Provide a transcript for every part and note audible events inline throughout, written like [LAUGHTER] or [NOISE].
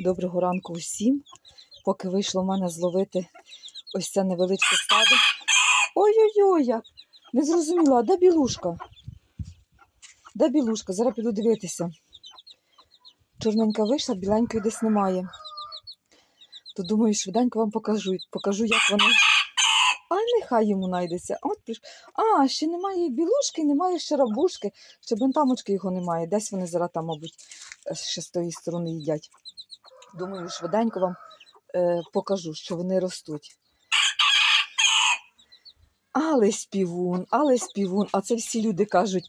Доброго ранку усім. Поки вийшло в мене зловити ось це невеличке стадо. Ой-ой-ой, як! Не зрозуміла, а де білушка? Де білушка? Зараз піду дивитися. Чорненька вийшла, біленької десь немає. То думаю, швиденько вам покажу, покажу, як вони. А нехай йому знайдеться. От приш... А, ще немає білушки, немає ще рабушки, ще бентамочки його немає. Десь вони зараз там, мабуть, ще з тої сторони їдять. Думаю, швиденько вам е, покажу, що вони ростуть. Але співун, але співун. А це всі люди кажуть,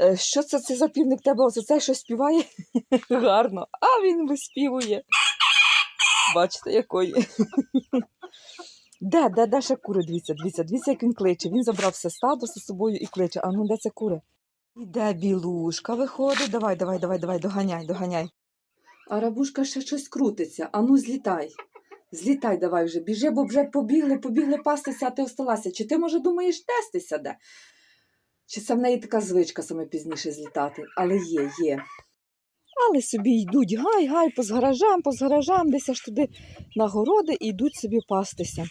е, що це, це за півник тебе? Оце це що співає? [LAUGHS] Гарно. А він виспівує. Бачите, якої. Де, де, де ще кури? Дивіться, дивіться, дивіться, як він кличе. Він забрав все стадо з собою і кличе. А ну де це кури? Іде білушка виходить. Давай, давай, давай, давай, доганяй, доганяй. А рабушка ще щось крутиться. Ану, злітай. Злітай давай вже, біжи, бо вже побігли, побігли пастися, а ти осталася. Чи ти, може, думаєш, тестися де? Чи це в неї така звичка саме пізніше злітати? Але є, є. Але собі йдуть гай-гай по гаражам, по гаражам, десь аж туди на городи і йдуть собі пастися.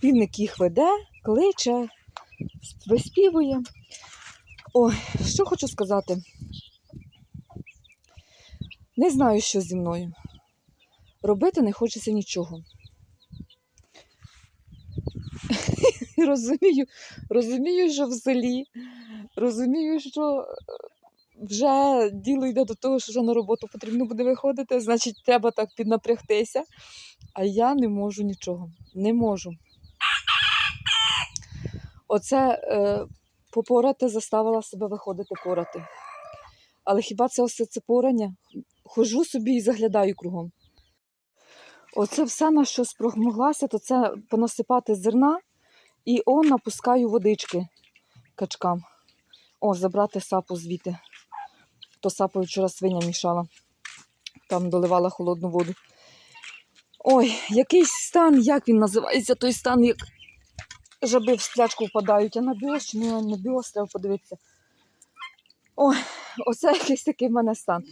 Півник їх веде, кличе, виспівує. Ой, що хочу сказати. Не знаю, що зі мною. Робити не хочеться нічого. [LAUGHS] розумію, розумію, що в селі, розумію, що е, вже діло йде до того, що вже на роботу потрібно буде виходити, значить, треба так піднапрягтися. А я не можу нічого. Не можу. Оце е, попорати заставила себе виходити порати. Але хіба це ось це порання? Хожу собі і заглядаю кругом. Оце все, на що спромоглася, то це понасипати зерна і он напускаю водички качкам. О, забрати сапу звідти. То сапою вчора свиня мішала. Там доливала холодну воду. Ой, якийсь стан, як він називається, той стан, як жаби в сплячку впадають, а на біос чи не на біос, треба подивитися. Ой, оце [LAUGHS] якийсь такий в мене стан.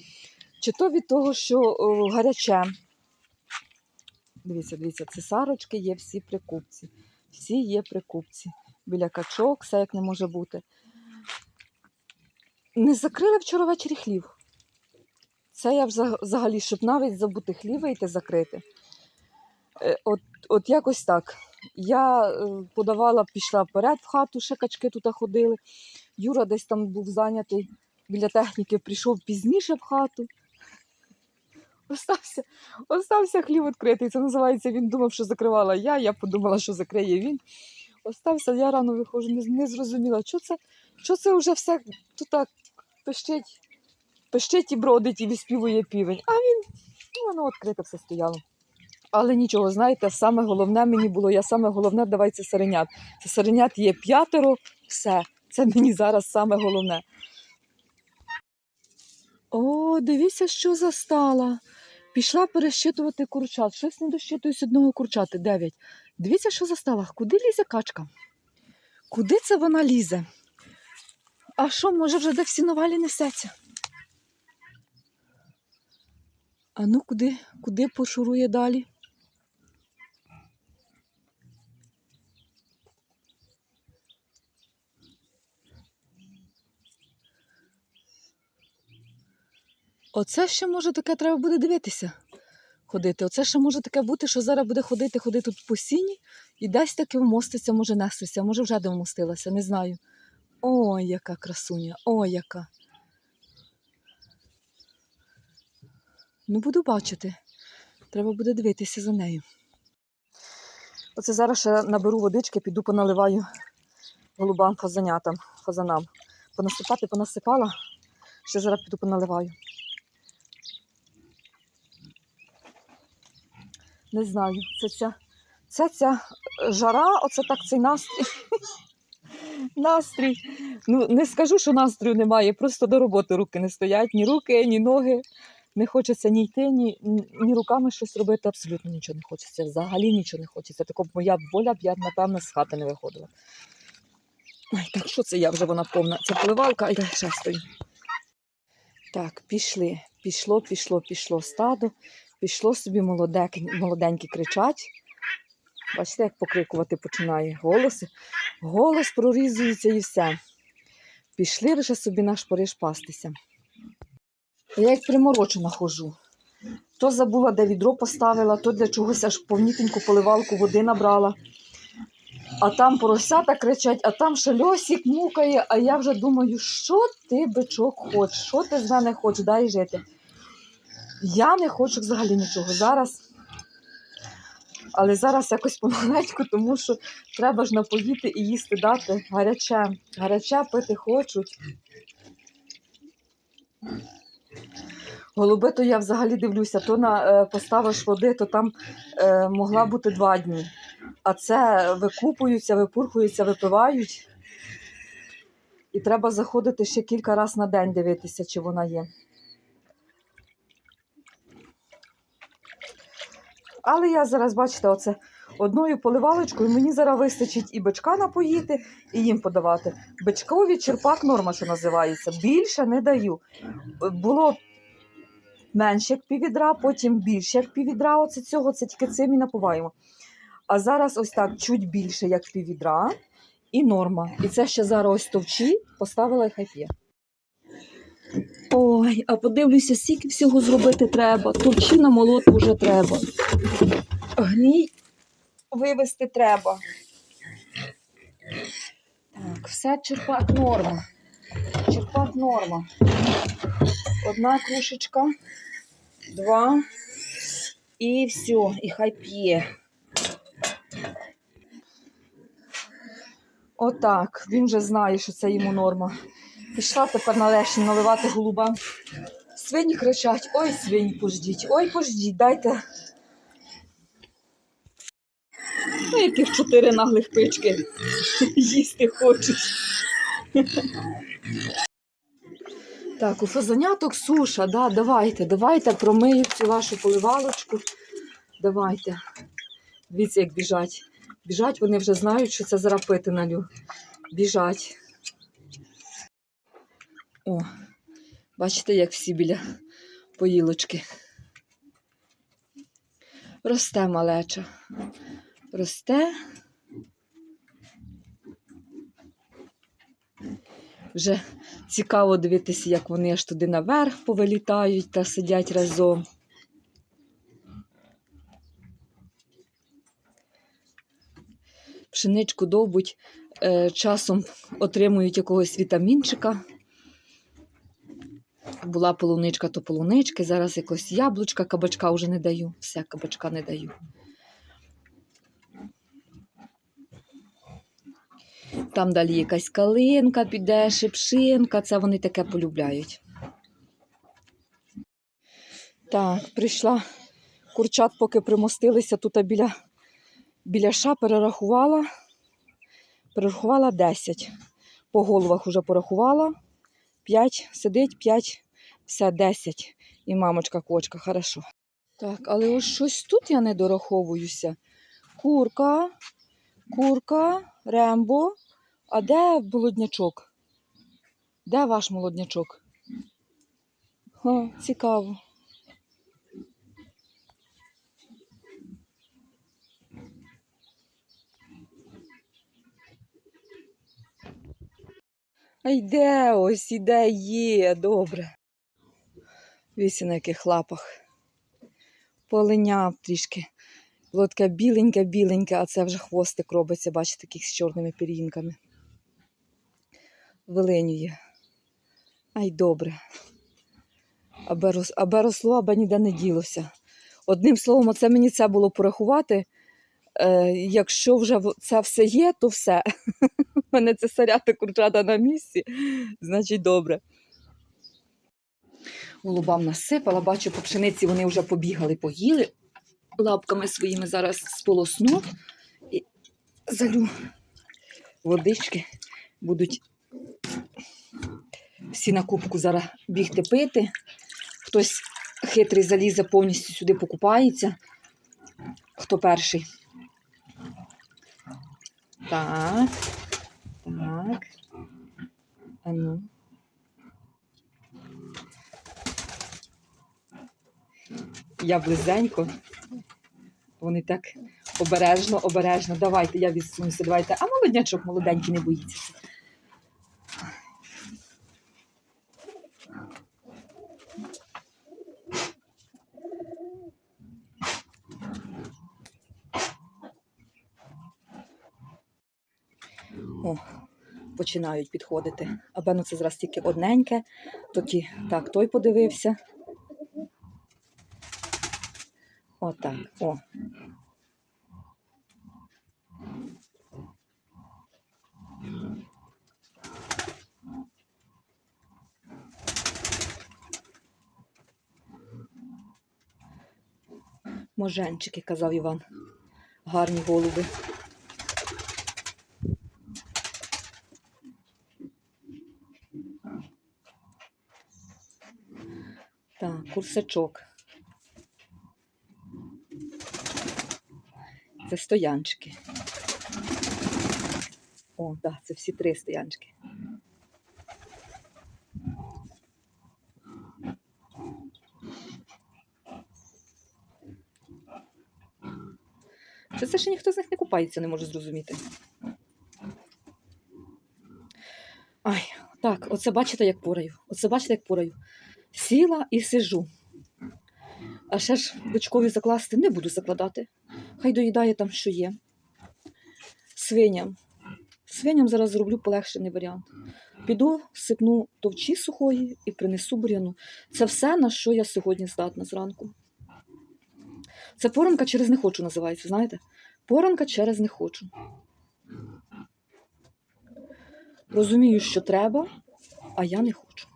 Чи то від того, що о, гаряче. Дивіться, дивіться, це сарочки є всі при купці. Всі є при купці. Біля качок, все як не може бути. Не закрили вчора ввечері хлів. Це я взаг- взагалі, щоб навіть забути хлів вийти закрити. Е, От, от якось так. Я е, подавала, пішла вперед в хату, ще качки тут ходили. Юра десь там був зайнятий біля техніки, прийшов пізніше в хату. Остався, остався хлів відкритий. Це називається, він думав, що закривала я, я подумала, що закриє він. Остався, я рано виходжу, не, не зрозуміла, що це, що це вже все тут так пищить, пищить і бродить, і виспівує півень. А він, ну, воно відкрите все стояло. Але нічого, знаєте, саме головне мені було, я саме головне, давай це сиренят. Це сиренят є п'ятеро, все. Це мені зараз саме головне. О, дивіться, що застала. Пішла перещитувати курчат. Щось не дощитуюсь одного курчати. Дев'ять. Дивіться, що застала. Куди лізе качка? Куди це вона лізе? А що, може, вже де всі новалі несеться? А ну куди, куди пошурує далі? Оце ще може таке треба буде дивитися. Ходити. Оце ще може таке бути, що зараз буде ходити, ходити тут по сіні і десь таки вмоститься, може нестися, може вже де вмостилася, не знаю. Ой, яка красуня, ой, яка. Ну, буду бачити. Треба буде дивитися за нею. Оце зараз ще наберу водички, піду поналиваю голубам фазанятам, фазанам. Понасипати понасипала, ще зараз піду поналиваю. Не знаю, це ця, це ця жара, оце так цей настрій. [LAUGHS] настрій. Ну, не скажу, що настрою немає, просто до роботи руки не стоять, ні руки, ні ноги. Не хочеться ні йти, ні, ні руками щось робити, абсолютно нічого не хочеться. Взагалі нічого не хочеться. Тако б моя воля б я, напевно, з хати не виходила. Ой, так що це я вже вона повна? Це поливалка, а я ще стою. Так, пішли. пішло, пішло, пішло стадо, пішло собі молоденькі, молоденькі кричать. Бачите, як покрикувати починає голоси. Голос прорізується і все. Пішли вже собі наш Париж пастися. Я як приморочена ходжу. То забула, де відро поставила, то для чогось аж повнітеньку поливалку води набрала. А там поросята кричать, а там ще мукає, а я вже думаю, що ти, бичок, хочеш, що ти з мене хочеш, дай жити. Я не хочу взагалі нічого зараз. Але зараз якось помаленьку, тому що треба ж напоїти і їсти дати гаряче. Гаряче пити хочуть. Голуби, то я взагалі дивлюся, то на, е, поставиш води, то там е, могла бути два дні. А це викупуються, випурхуються, випивають. І треба заходити ще кілька разів на день дивитися, чи вона є. Але я зараз, бачите, оце одною поливалочкою мені зараз вистачить і бичка напоїти, і їм подавати. Бичкові черпак норма, що називається. Більше не даю. Було менше як піввідра, потім більше як піввідра. Оце цього, це тільки цим і напуваємо. А зараз ось так чуть більше, як піввідра, і норма. І це ще зараз товчі, поставила і хай п'є. Ой, а подивлюся, скільки всього зробити треба. Товчі на молотку вже треба. Гній вивести треба. Так, все черпак норма. Черпак норма. Одна кружечка, два. І все, і хай п'є. Отак, він вже знає, що це йому норма. Пішла тепер на лешні наливати голубам. Свині кричать: ой, свині, пождіть, ой, пождіть, дайте. Ну, яких чотири наглих пички їсти хочуть. Так, у фазаняток суша, да, давайте, давайте промию цю вашу поливалочку. Давайте. Дивіться, як біжать. Біжать, вони вже знають, що це зараз пити налю. Біжать. О, бачите, як всі біля поїлочки. Росте малеча. Росте. Вже цікаво дивитися, як вони аж туди наверх повилітають та сидять разом. Пшеничку довбуть, е, часом отримують якогось вітамінчика. Була полуничка, то полунички, зараз якось яблучка, кабачка вже не даю. Все, кабачка не даю. Там далі якась калинка піде, шипшинка, це вони таке полюбляють. Так, прийшла курчат, поки примостилися тут біля, біля ша, перерахувала. Перерахувала 10. По головах вже порахувала. 5 сидить, 5, все 10. І мамочка кочка, хорошо. Так, але ось щось тут я не дораховуюся. Курка, курка, рембо. А де молоднячок? Де ваш молоднячок? О, цікаво. А йде ось, іде, є, добре. Вісі на яких лапах. Полиняв трішки. Було таке біленьке-біленьке, а це вже хвостик робиться, бачите, таких з чорними пір'їнками. Вилинює. Ай добре. Аби, рос, аби росло, аби ніде не ділося. Одним словом, оце мені це було порахувати. Е, якщо вже це все є, то все. [LAUGHS] У мене це сарята курчата на місці, значить добре. Голубам насипала, бачу, по пшениці вони вже побігали, поїли. Лапками своїми зараз сполосну і залю водички. Будуть всі на кубку зараз бігти пити. Хтось хитрий залізе повністю сюди покупається. Хто перший? Так. Так. А ну. Я близенько. Вони так обережно, обережно. Давайте, я відсунуся, давайте. А молоднячок молоденький не боїться. О, починають підходити. А Бену це зараз тільки одненьке, тоді так, той подивився. Отак. О. Моженчики, казав Іван. Гарні голуби. Так, курсачок. Це стоянчики. О, так, це всі три стоянчики. Чи це ще ніхто з них не купається, не можу зрозуміти. Ай, так, оце бачите, як пораю. Оце бачите, як пораю. Сіла і сижу. А ще ж дочкові закласти не буду закладати. Хай доїдає там, що є. Свиням. Свиням зараз зроблю полегшений варіант. Піду, сипну товчі сухої і принесу буряну. Це все, на що я сьогодні здатна зранку. Це поранка через не хочу називається, знаєте? Поранка через не хочу. Розумію, що треба, а я не хочу.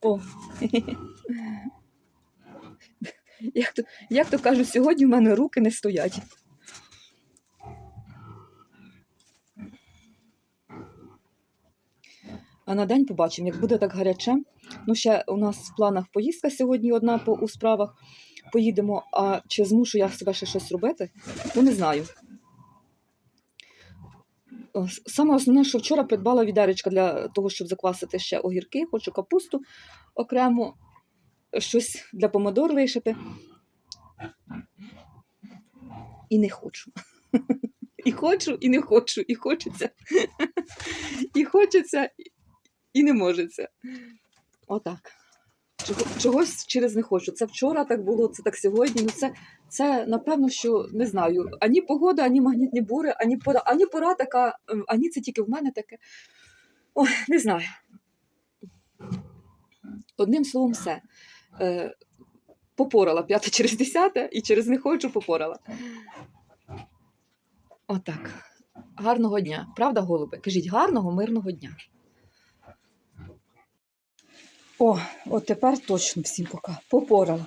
О. [LAUGHS] [LAUGHS] Як то, як то кажуть, сьогодні в мене руки не стоять. А на день побачимо, як буде так гаряче. Ну, ще у нас в планах поїздка сьогодні одна по у справах. Поїдемо, а чи змушу я себе ще щось робити, то не знаю. Саме основне, що вчора придбала відеречка для того, щоб заквасити ще огірки, хочу капусту окремо, щось для помидор лишити. І не хочу. І хочу, і не хочу, і хочеться. І хочеться, і не можеться. Отак. Чогось через не хочу. Це вчора так було, це так сьогодні. Ну це, це напевно, що не знаю. Ані погода, ані магнітні бури, ані пора, ані пора така, ем, ані це тільки в мене таке. Ой, не знаю. Одним словом, все. Е, попорала п'яте [LAUGHS] через десяте і через не хочу попорала. Отак. Гарного дня. Правда, голуби? Кажіть, гарного, мирного дня. О, от тепер точно всім пока. Попорала.